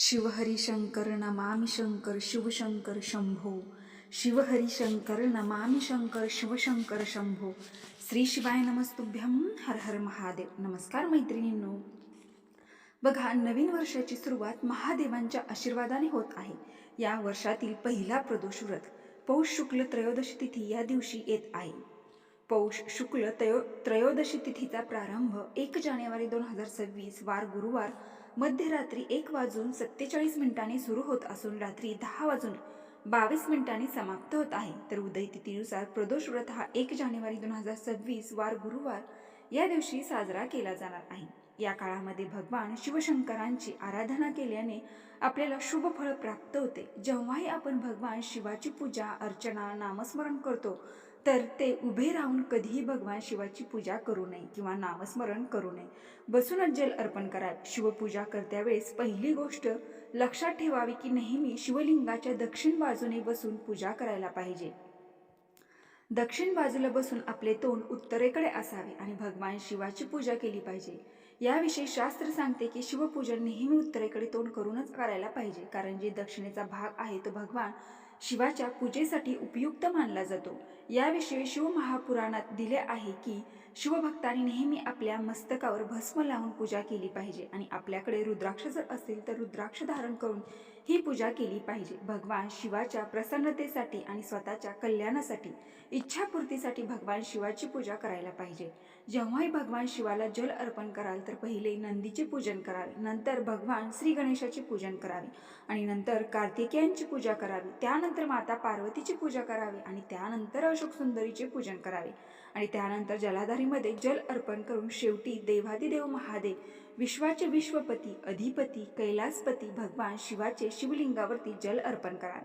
शिवहरिशंकर नमामि शंकर शिवशंकर शंभो। शिवहरिशंकर नमामि शंकर शिवशंकर शंभो। श्री शिवाय नमस्तुभ्यं हर हर महादेव। नमस्कार मैत्रिणींनो। बघा नवीन वर्षाची सुरुवात महादेवांच्या आशीर्वादाने होत आहे. या वर्षातील पहिला प्रदोष व्रत पौष शुक्ल त्रयोदशी तिथी या दिवशी येत आहे. पौष शुक्ल त्रयो त्रयोदशी तिथीचा प्रारंभ एक जानेवारी दोन हजार सव्वीस वार गुरुवार मध्यरात्री एक वाजून सत्तेचाळीस मिनिटांनी सुरू होत असून रात्री दहा वाजून बावीस मिनिटांनी समाप्त होत आहे. तर उदय तिथीनुसार प्रदोष व्रत हा एक जानेवारी दोन हजार सव्वीस वार गुरुवार या दिवशी साजरा केला जाणार आहे. या काळामध्ये भगवान शिवशंकरांची आराधना केल्याने आपल्याला शुभ फळ प्राप्त होते. जेव्हाही आपण भगवान शिवाची पूजा अर्चना नामस्मरण करतो तर ते उभे राहून कधीही भगवान शिवाची पूजा करू नये किंवा नामस्मरण करू नये. बसूनच जल अर्पण करावे शिवपूजा करत्या वेळेस पहिली गोष्ट लक्षात ठेवावी की नेहमी शिवलिंगाच्या दक्षिण बाजूने बसून पूजा करायला पाहिजे. दक्षिण बाजूला बसून आपले तोंड उत्तरेकडे असावे आणि भगवान शिवाची पूजा केली पाहिजे. याविषयी शास्त्र सांगते की शिवपूजन नेहमी उत्तरेकडे तोंड करूनच करायला पाहिजे. कारण जे दक्षिणेचा भाग आहे तो भगवान शिवाच्या पूजेसाठी उपयुक्त मानला जातो. याविषयी शिवमहापुराणात दिले आहे की शिवभक्तांनी नेहमी आपल्या मस्तकावर भस्म लावून पूजा केली पाहिजे आणि आपल्याकडे रुद्राक्ष जर असेल तर रुद्राक्ष धारण करून ही पूजा केली पाहिजे. भगवान शिवाच्या प्रसन्नतेसाठी आणि स्वतःच्या कल्याणासाठी इच्छापूर्तीसाठी भगवान शिवाची पूजा करायला पाहिजे. जेव्हाही भगवान शिवाला जल अर्पण कराल तर पहिले नंदीचे पूजन करावे. नंतर भगवान श्री गणेशाचे पूजन करावे आणि नंतर कार्तिकेयांची पूजा करावी. त्यानंतर माता पार्वतीची पूजा करावी आणि त्यानंतर अशोक सुंदरीचे पूजन करावे. आणि त्यानंतर जलाधारीमध्ये जल अर्पण करून शेवटी देवादिदेव महादेव विश्वाचे विश्वपती अधिपती कैलासपती भगवान शिवाचे शिवलिंगावरती जल अर्पण करा.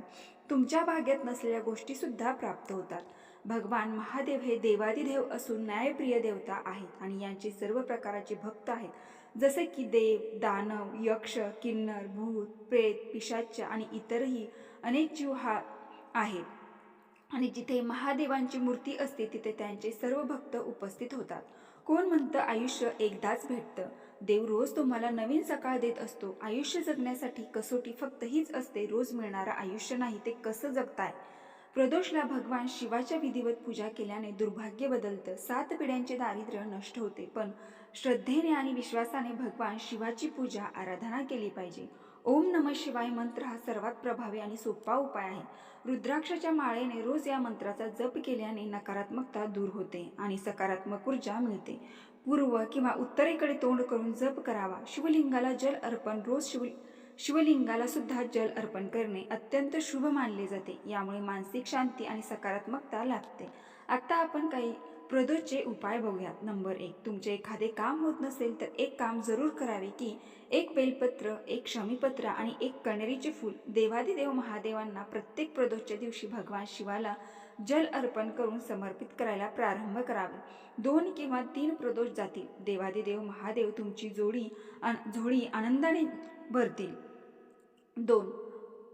तुमच्या भाग्यात नसलेल्या गोष्टी सुद्धा प्राप्त होतात. भगवान महादेव हे देवादिदेव असून न्यायप्रिय देवता आहेत आणि यांचे सर्व प्रकारचे भक्त आहेत. जसे की देव दानव यक्ष किन्नर भूत प्रेत पिशाच्य आणि इतरही अनेक जीव हा आहेत आणि जिथे महादेवांची मूर्ती असते तिथे त्यांचे सर्व भक्त उपस्थित होतात. कोण म्हणतं आयुष्य एकदाच भेटतं? देव रोज तुम्हाला नवीन सकाळ देत असतो. आयुष्य जगण्यासाठी कसोटी फक्त हीच असते. रोज मिळणारं आयुष्य नाही ते कसं जगताय? प्रदोषला भगवान शिवाच्या विधिवत पूजा केल्याने दुर्भाग्य बदलतं. सात पिढ्यांचे दारिद्र्य नष्ट होते पण श्रद्धेने आणि विश्वासाने भगवान शिवाची पूजा आराधना केली पाहिजे. ओम नम शिवाय मंत्र हा सर्वात प्रभावी आणि सोपा उपाय आहे. रुद्राक्षाच्या माळेने रोज या मंत्राचा जप केल्याने नकारात्मकता दूर होते आणि सकारात्मक ऊर्जा मिळते. पूर्व किंवा उत्तरेकडे तोंड करून जप करावा. शिवलिंगाला जल अर्पण रोज शिव शिवलिंगाला सुद्धा जल अर्पण करणे अत्यंत शुभ मानले जाते. यामुळे मानसिक शांती आणि सकारात्मकता लाभते. आता आपण काही प्रदोषचे उपाय बघूयात. नंबर एक तुमचे एखादे काम होत नसेल तर एक काम जरूर करावे की एक बेलपत्र एक शमीपत्र आणि एक कणेरीचे फूल. देवादिदेव महादेवांना प्रत्येक प्रदोषच्या दिवशी भगवान शिवाला जल अर्पण करून समर्पित करायला प्रारंभ करावे. दोन किंवा तीन प्रदोष जातील. देवादिदेव महादेव तुमची जोडी झोळी आनंदाने भरतील. दोन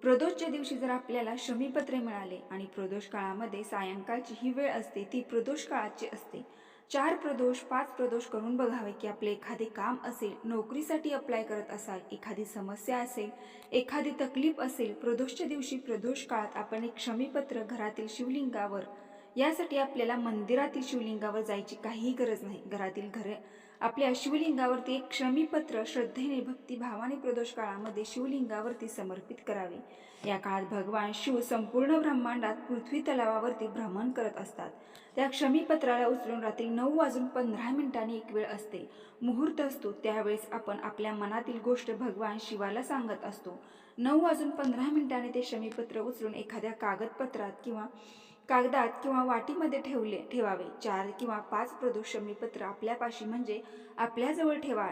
प्रदोषच्या दिवशी जर आपल्याला शमीपत्रे मिळाले आणि प्रदोष काळामध्ये सायंकाळची ही वेळ असते ती प्रदोष काळाची असते. चार प्रदोष पाच प्रदोष करून बघावे की आपले एखादे काम असेल नोकरीसाठी अप्लाय करत असाल एखादी समस्या असेल एखादी तकलीफ असेल प्रदोषच्या दिवशी प्रदोष काळात आपण एक क्षमीपत्र घरातील शिवलिंगावर यासाठी आपल्याला मंदिरातील शिवलिंगावर जायची काहीही गरज नाही. घरातील घरे आपल्या शिवलिंगावरती एक क्षमीपत्र श्रद्धेने भक्तिभावाने प्रदोष काळामध्ये शिवलिंगावरती समर्पित करावे. या काळात भगवान शिव संपूर्ण ब्रह्मांडात पृथ्वी तलावावरती भ्रमण करत असतात. त्या क्षमीपत्राला उचलून रात्री नऊ वाजून पंधरा मिनिटांनी एक वेळ असते. मुहूर्त असतो त्यावेळेस आपण आपल्या मनातील गोष्ट भगवान शिवाला सांगत असतो. नऊ वाजून पंधरा मिनिटांनी ते क्षमीपत्र उचलून एखाद्या कागदपत्रात किंवा कागदात किंवा वाटीमध्ये ठेवले ठेवावे. चार किंवा पाच प्रदोष पत्र आपल्यापाशी म्हणजे आपल्याजवळ ठेवा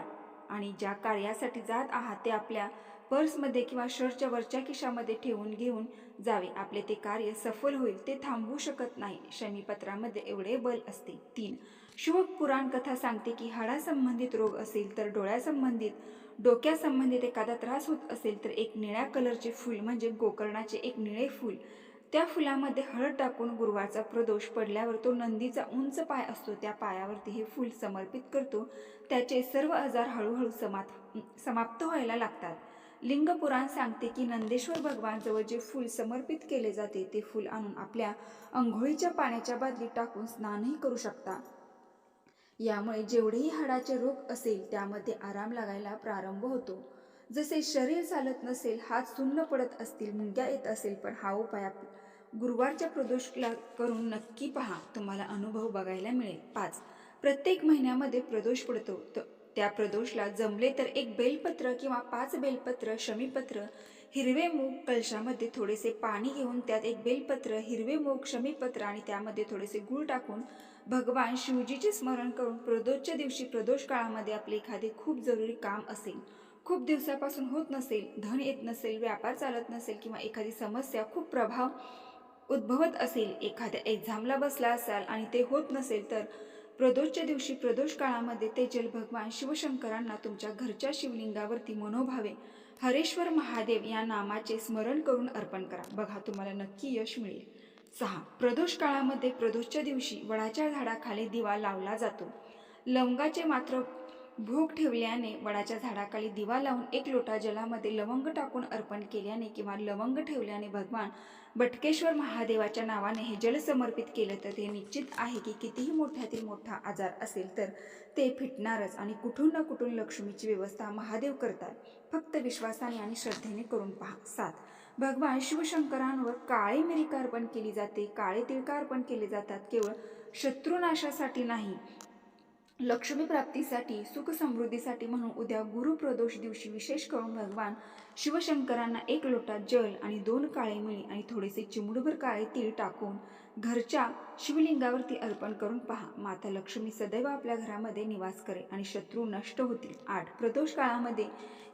आणि ज्या कार्यासाठी जात आहात ते आपल्या पर्समध्ये किंवा शर्टच्या वरच्या खिशामध्ये ठेवून घेऊन जावे. आपले ते कार्य सफल होईल ते थांबवू शकत नाही. शमीपत्रामध्ये एवढे बल असते. तीन. शुभ पुराण कथा सांगते की हाडासंबंधित रोग असेल तर डोळ्यासंबंधित डोक्यासंबंधित एखादा त्रास होत असेल तर एक निळ्या कलरचे फूल म्हणजे गोकर्णाचे एक निळे फूल. त्या फुलामध्ये हळद टाकून गुरुवारचा प्रदोष पडल्यावर तो नंदीचा उंच पाय असतो त्या पायावरती हे फूल समर्पित करतो. त्याचे सर्व आजार हळूहळू समात समाप्त व्हायला लागतात. लिंगपुराण सांगते की नंदेश्वर भगवानजवळ जे फूल समर्पित केले जाते ते फूल आणून आपल्या अंघोळीच्या पाण्याच्या बादलीत टाकून स्नानही करू शकता. यामुळे जेवढेही हाडाचे रोग असेल त्यामध्ये आराम लागायला प्रारंभ होतो. जसे शरीर चालत नसेल हात सुन्न पडत असतील मुंग्या येत असेल पण हा उपाय आप- गुरुवारच्या प्रदोषला करून नक्की पहा. तुम्हाला अनुभव बघायला मिळेल. पाच. प्रत्येक महिन्यामध्ये प्रदोष पडतो. त्या प्रदोषला जमले तर एक बेलपत्र किंवा पाच बेलपत्र शमीपत्र हिरवे मूग कलशामध्ये थोडेसे पाणी घेऊन त्यात एक बेलपत्र हिरवे मूग शमीपत्र आणि त्यामध्ये थोडेसे गूळ टाकून भगवान शिवजीचे स्मरण करून प्रदोषच्या दिवशी प्रदोष काळामध्ये आपले एखादे खूप जरुरी काम असेल. खूप दिवसापासून होत नसेल धन येत नसेल व्यापार चालत नसेल किंवा एखादी समस्या खूप प्रभाव उद्भवत असेल एखाद्या एक्झामला बसला असाल आणि ते होत नसेल तर प्रदोषच्या दिवशी प्रदोष काळामध्ये ते जल भगवान शिवशंकरांना तुमच्या घरच्या शिवलिंगावरती मनोभावे हरेश्वर महादेव या नामाचे स्मरण करून अर्पण करा. बघा तुम्हाला नक्की यश मिळेल. सहा प्रदोष काळामध्ये प्रदोषच्या दिवशी वडाच्या झाडाखाली दिवा लावला जातो. लवंगाचे मात्र भोग ठेवल्याने वडाच्या झाडाखाली दिवा लावून एक लोटा जलामध्ये लवंग टाकून अर्पण केल्याने किंवा लवंग ठेवल्याने भगवान बटकेश्वर महादेवाच्या नावाने हे जल समर्पित केलं तर ते निश्चित आहे की कितीही मोठ्यातील मोठा आजार असेल तर ते फिटणारच आणि कुठून ना कुठून लक्ष्मीची व्यवस्था महादेव करतात. फक्त विश्वासाने आणि श्रद्धेने करून पहा. सात. भगवान शिवशंकरांवर काळी मिरिका अर्पण केली जाते. काळे तिळका अर्पण केले जातात. केवळ शत्रुनाशासाठी नाही लक्ष्मी प्राप्तीसाठी सुख समृद्धीसाठी म्हणून उद्या गुरुप्रदोष दिवशी विशेष करून भगवान शिवशंकरांना एक लोटा जल आणि दोन काळे मिळी आणि थोडेसे चिमुडभर काळे तीळ टाकून घरच्या शिवलिंगावरती अर्पण करून पहा. माता लक्ष्मी सदैव आपल्या घरामध्ये निवास करे आणि शत्रू नष्ट होतील. आठ. प्रदोष काळामध्ये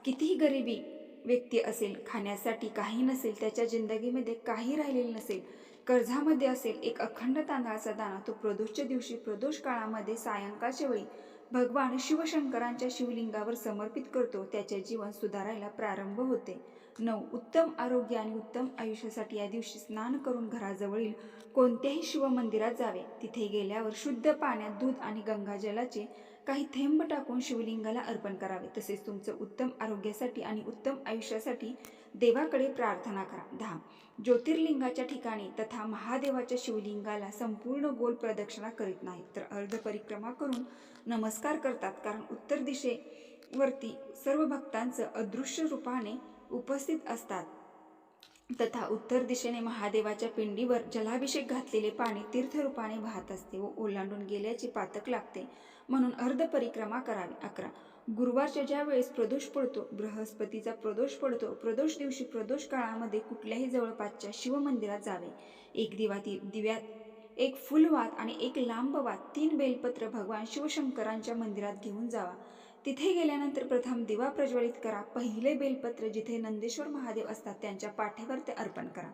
कितीही गरिबी व्यक्ती असेल खाण्यासाठी काही नसेल त्याच्या जिंदगीमध्ये काही राहिलेलं नसेल कर्जामध्ये असेल एक अखंड तांदळाचा दाणा तो प्रदोषच्या दिवशी प्रदोष काळामध्ये सायंकाळच्या वेळी भगवान शिवशंकरांच्या शिवलिंगावर समर्पित करतो. त्याचे जीवन सुधारायला प्रारंभ होते. नऊ उत्तम आरोग्य आणि उत्तम आयुष्यासाठी या दिवशी स्नान करून घराजवळील कोणत्याही शिवमंदिरात जावे. तिथे गेल्यावर शुद्ध पाण्यात दूध आणि गंगाजलाचे काही थेंब टाकून शिवलिंगाला अर्पण करावे. तसेच तुमचं उत्तम आरोग्यासाठी आणि उत्तम आयुष्यासाठी देवाकडे प्रार्थना करा. दहा. ज्योतिर्लिंगाच्या ठिकाणी तथा महादेवाच्या शिवलिंगाला संपूर्ण गोल प्रदक्षिणा करीत नाहीत तर अर्ध परिक्रमा करून नमस्कार करतात. कारण उत्तर दिशेवरती सर्व भक्तांचं अदृश्य रूपाने उपस्थित असतात. तथा उत्तर दिशेने महादेवाच्या पिंडीवर जलाभिषेक घातलेले पाणी तीर्थरूपाने वाहत असते व ओलांडून गेल्याची पातक लागते. म्हणून अर्ध परिक्रमा करावी. अकरा. गुरुवारच्या ज्या वेळेस प्रदोष पडतो बृहस्पतीचा प्रदोष पडतो प्रदोष दिवशी प्रदोष काळामध्ये कुठल्याही जवळपासच्या शिवमंदिरात जावे. एक दिवा दिव्यात एक फुलवात आणि एक लांब वात तीन बेलपत्र भगवान शिवशंकरांच्या मंदिरात घेऊन जावा. तिथे गेल्यानंतर प्रथम दिवा प्रज्वलित करा. पहिले बेलपत्र जिथे नंदेश्वर महादेव असतात त्यांच्या पाठीवर ते अर्पण करा.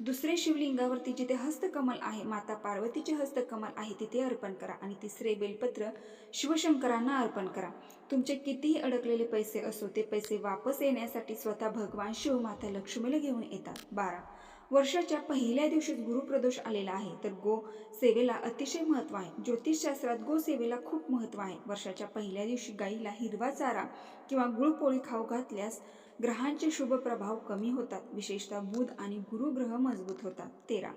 दुसरे शिवलिंगावरती जिथे हस्तकमल आहे माता पार्वतीचे हस्तकमल आहे तिथे अर्पण करा. आणि तिसरे बेलपत्र शिवशंकरांना अर्पण करा. तुमचे कितीही अडकलेले पैसे असो ते पैसे वापस येण्यासाठी स्वतः भगवान शिव माता लक्ष्मीला घेऊन येतात. बारा. वर्षाच्या पहिल्या दिवशीच गुरुप्रदोष आलेला आहे तर गो सेवेला अतिशय महत्त्व आहे. ज्योतिषशास्त्रात गो सेवेला खूप महत्त्व आहे. वर्षाच्या पहिल्या दिवशी गाईला हिरवा चारा किंवा गुळपोळी खाऊ घातल्यास ग्रहांचे शुभ प्रभाव कमी होतात. विशेषतः बुध आणि गुरु ग्रह मजबूत होतात. तेरा.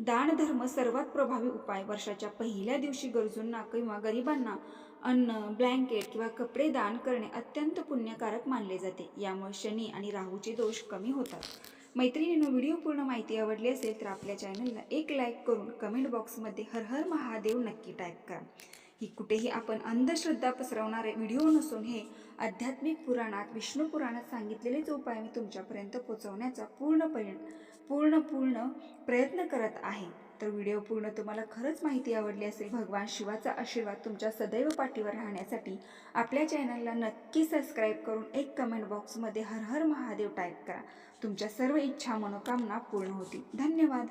दानधर्म सर्वात प्रभावी उपाय. वर्षाच्या पहिल्या दिवशी गरजूंना किंवा गरिबांना अन्न ब्लँकेट किंवा कपडे दान करणे अत्यंत पुण्यकारक मानले जाते. यामुळे शनी आणि राहूचे दोष कमी होतात. मैत्रिणीनं व्हिडिओ पूर्ण माहिती आवडली असेल तर आपल्या चॅनलला एक लाईक करून कमेंट बॉक्समध्ये हर हर महादेव नक्की टाईप करा. ही कुठेही आपण अंधश्रद्धा पसरवणारे व्हिडिओ नसून हे आध्यात्मिक पुराणात विष्णू पुराणात सांगितलेलेच उपाय मी तुमच्यापर्यंत पोचवण्याचा पूर्णपणे पूर्ण पूर्ण प्रयत्न करत आहे. तर व्हिडिओ पूर्ण तुम्हाला खरंच माहिती आवडली असेल भगवान शिवाचा आशीर्वाद तुमच्या सदैव पाठीवर राहण्यासाठी आपल्या चॅनलला नक्की सबस्क्राईब करून एक कमेंट बॉक्समध्ये हर हर महादेव टाईप करा. तुमच्या सर्व इच्छा मनोकामना पूर्ण होतील. धन्यवाद!